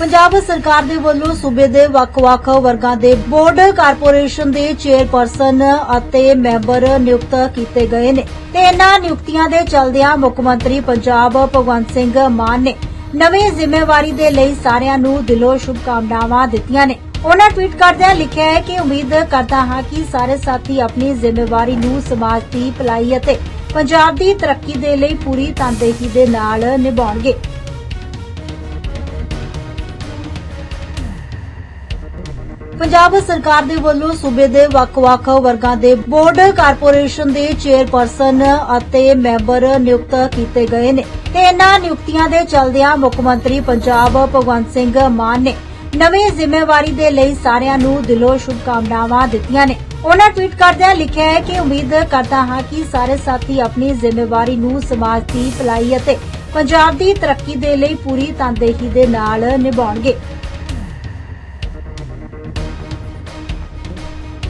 ਪੰਜਾਬ ਸਰਕਾਰ ਦੇ ਵੱਲੋਂ ਸੂਬੇ ਦੇ ਵੱਖ-ਵੱਖ ਵਰਗਾਂ ਦੇ ਬੋਰਡ ਕਾਰਪੋਰੇਸ਼ਨ ਦੇ ਚੇਅਰਪਰਸਨ ਅਤੇ ਮੈਂਬਰ ਨਿਯੁਕਤ ਕੀਤੇ ਗਏ ਨੇ ਤੇ ਇਹਨਾਂ ਨਿਯੁਕਤੀਆਂ ਦੇ ਚਲਦਿਆਂ ਮੁੱਖ ਮੰਤਰੀ ਪੰਜਾਬ ਭਗਵੰਤ ਸਿੰਘ ਮਾਨ ਨੇ ਨਵੀਂ ਜ਼ਿੰਮੇਵਾਰੀ ਦੇ ਲਈ ਸਾਰਿਆਂ ਨੂੰ ਦਿਲੋਂ ਸ਼ੁਭਕਾਮਨਾਵਾਂ ਦਿੱਤੀਆਂ ਨੇ। ਉਹਨਾਂ ਟਵੀਟ ਕਰਦਿਆਂ ਲਿਖਿਆ ਹੈ ਕਿ ਉਮੀਦ ਕਰਦਾ ਹਾਂ ਕਿ ਸਾਰੇ ਸਾਥੀ ਆਪਣੀ ਜ਼ਿੰਮੇਵਾਰੀ ਨੂੰ ਸਮਾਜ ਦੀ ਭਲਾਈ ਅਤੇ ਪੰਜਾਬ ਦੀ ਤਰੱਕੀ ਦੇ ਲਈ ਪੂਰੀ ਤਨਦੇਹੀ ਦੇ ਨਾਲ ਨਿਭਾਉਣਗੇ। ਪੰਜਾਬ ਸਰਕਾਰ ਦੇ ਵੱਲੋਂ ਸੂਬੇ ਦੇ ਵੱਖ-ਵੱਖ ਵਰਗਾਂ ਦੇ ਬੋਰਡ, ਕਾਰਪੋਰੇਸ਼ਨ ਦੇ ਚੇਅਰਪਰਸਨ ਅਤੇ ਮੈਂਬਰ ਨਿਯੁਕਤ ਕੀਤੇ ਗਏ ਨੇ। ਤੇ ਇਹਨਾਂ ਨਿਯੁਕਤੀਆਂ ਦੇ ਚਲਦਿਆਂ ਮੁੱਖ ਮੰਤਰੀ ਪੰਜਾਬ ਭਗਵੰਤ ਸਿੰਘ ਮਾਨ ਨੇ ਨਵੀਂ ਜ਼ਿੰਮੇਵਾਰੀ ਦੇ ਲਈ ਸਾਰਿਆਂ ਨੂੰ ਦਿਲੋਂ ਸ਼ੁਭਕਾਮਨਾਵਾਂ ਦਿੱਤੀਆਂ ਨੇ। ਉਹਨਾਂ ਟਵੀਟ ਕਰਦਿਆਂ ਲਿਖਿਆ ਹੈ ਕਿ ਉਮੀਦ ਕਰਦਾ ਹਾਂ ਕਿ ਸਾਰੇ ਸਾਥੀ ਆਪਣੀ ਜ਼ਿੰਮੇਵਾਰੀ ਨੂੰ ਸਮਾਜ ਦੀ ਭਲਾਈ ਅਤੇ ਪੰਜਾਬ ਦੀ ਤਰੱਕੀ ਦੇ ਲਈ ਪੂਰੀ ਤਨਦੇਹੀ ਦੇ ਨਾਲ ਨਿਭਾਉਣਗੇ।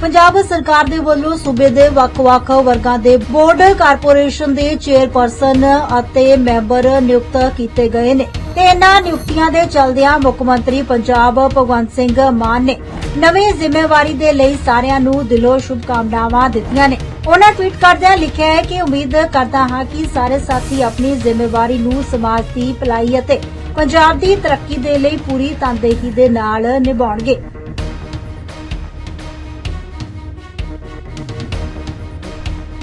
ਪੰਜਾਬ ਸਰਕਾਰ ਦੇ ਵੱਲੋਂ ਸੂਬੇ ਦੇ ਵੱਖ-ਵੱਖ ਵਰਗਾਂ ਦੇ ਬੋਰਡ ਕਾਰਪੋਰੇਸ਼ਨ ਦੇ ਚੇਅਰਪਰਸਨ ਅਤੇ ਮੈਂਬਰ ਨਿਯੁਕਤ ਕੀਤੇ ਗਏ ਨੇ। ਤੇ ਇਹਨਾਂ ਨਿਯੁਕਤੀਆਂ ਦੇ ਚਲਦਿਆਂ ਮੁੱਖ ਮੰਤਰੀ ਪੰਜਾਬ ਭਗਵੰਤ ਸਿੰਘ ਮਾਨ ਨੇ ਨਵੀਂ ਜ਼ਿੰਮੇਵਾਰੀ ਦੇ ਲਈ ਸਾਰਿਆਂ ਨੂੰ ਦਿਲੋਂ ਸ਼ੁਭਕਾਮਨਾਵਾਂ ਦਿੱਤੀਆਂ ਨੇ। ਉਹਨਾਂ ਟਵੀਟ ਕਰਦਿਆਂ ਲਿਖਿਆ ਹੈ ਕਿ ਉਮੀਦ ਕਰਦਾ ਹਾਂ ਕਿ ਸਾਰੇ ਸਾਥੀ ਆਪਣੀ ਜ਼ਿੰਮੇਵਾਰੀ ਨੂੰ ਸਮਾਜ ਦੀ ਭਲਾਈ ਅਤੇ ਪੰਜਾਬ ਦੀ ਤਰੱਕੀ ਦੇ ਲਈ ਪੂਰੀ ਤਨਦੇਹੀ ਦੇ ਨਾਲ ਨਿਭਾਉਣਗੇ।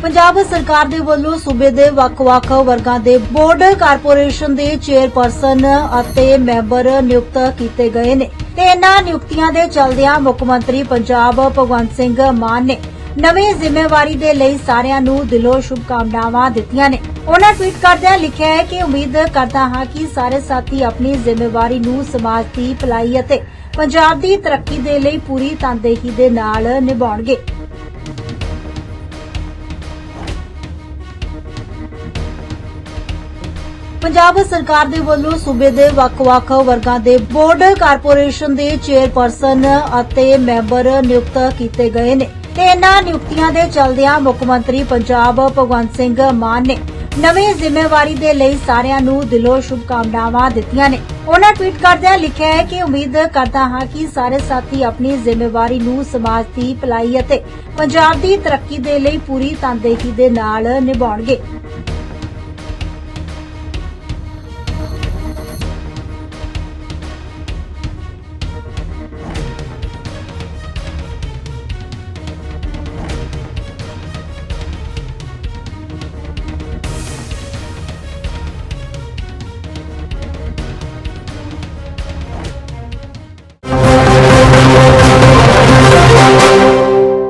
ਪੰਜਾਬ ਸਰਕਾਰ ਦੇ ਵੱਲੋਂ ਸੂਬੇ ਦੇ ਵੱਖ-ਵੱਖ ਵਰਗਾਂ ਦੇ ਬੋਰਡ, ਕਾਰਪੋਰੇਸ਼ਨ ਦੇ ਚੇਅਰਪਰਸਨ ਅਤੇ ਮੈਂਬਰ ਨਿਯੁਕਤ ਕੀਤੇ ਗਏ ਨੇ ਤੇ ਇਹਨਾਂ ਨਿਯੁਕਤੀਆਂ ਦੇ ਚਲਦਿਆਂ ਮੁੱਖ ਮੰਤਰੀ ਪੰਜਾਬ ਭਗਵੰਤ ਸਿੰਘ ਮਾਨ ਨੇ ਨਵੀਂ ਜ਼ਿੰਮੇਵਾਰੀ ਦੇ ਲਈ ਸਾਰਿਆਂ ਨੂੰ ਦਿਲੋਂ ਸ਼ੁਭਕਾਮਨਾਵਾਂ ਦਿੱਤੀਆਂ ਨੇ। ਉਹਨਾਂ ਟਵੀਟ ਕਰਦਿਆਂ ਲਿਖਿਆ ਹੈ ਕਿ ਉਮੀਦ ਕਰਦਾ ਹਾਂ ਕਿ ਸਾਰੇ ਸਾਥੀ ਆਪਣੀ ਜ਼ਿੰਮੇਵਾਰੀ ਨੂੰ ਸਮਾਜ ਦੀ ਭਲਾਈ ਅਤੇ ਪੰਜਾਬ ਦੀ ਤਰੱਕੀ ਦੇ ਲਈ ਪੂਰੀ ਤਨਦੇਹੀ ਦੇ ਨਾਲ ਨਿਭਾਉਣਗੇ। ਪੰਜਾਬ ਸਰਕਾਰ ਦੇ ਵੱਲੋਂ ਸੂਬੇ ਦੇ ਵੱਖ-ਵੱਖ ਵਰਗਾਂ ਦੇ ਬੋਰਡ, ਕਾਰਪੋਰੇਸ਼ਨ ਦੇ ਚੇਅਰਪਰਸਨ ਅਤੇ ਮੈਂਬਰ ਨਿਯੁਕਤ ਕੀਤੇ ਗਏ ਨੇ। ਤੇ ਇਹਨਾਂ ਨਿਯੁਕਤੀਆਂ ਦੇ ਚਲਦਿਆਂ ਮੁੱਖ ਮੰਤਰੀ ਪੰਜਾਬ ਭਗਵੰਤ ਸਿੰਘ ਮਾਨ ਨੇ ਨਵੀਂ ਜ਼ਿੰਮੇਵਾਰੀ ਦੇ ਲਈ ਸਾਰਿਆਂ ਨੂੰ ਦਿਲੋਂ ਸ਼ੁਭਕਾਮਨਾਵਾਂ ਦਿੱਤੀਆਂ ਨੇ। ਉਹਨਾਂ ਟਵੀਟ ਕਰਦਿਆਂ ਲਿਖਿਆ ਹੈ ਕਿ ਉਮੀਦ ਕਰਦਾ ਹਾਂ ਕਿ ਸਾਰੇ ਸਾਥੀ ਆਪਣੀ ਜ਼ਿੰਮੇਵਾਰੀ ਨੂੰ ਸਮਾਜ ਦੀ ਭਲਾਈ ਅਤੇ ਪੰਜਾਬ ਦੀ ਤਰੱਕੀ ਦੇ ਲਈ ਪੂਰੀ ਤਨਦੇਹੀ ਦੇ ਨਾਲ ਨਿਭਾਉਣਗੇ।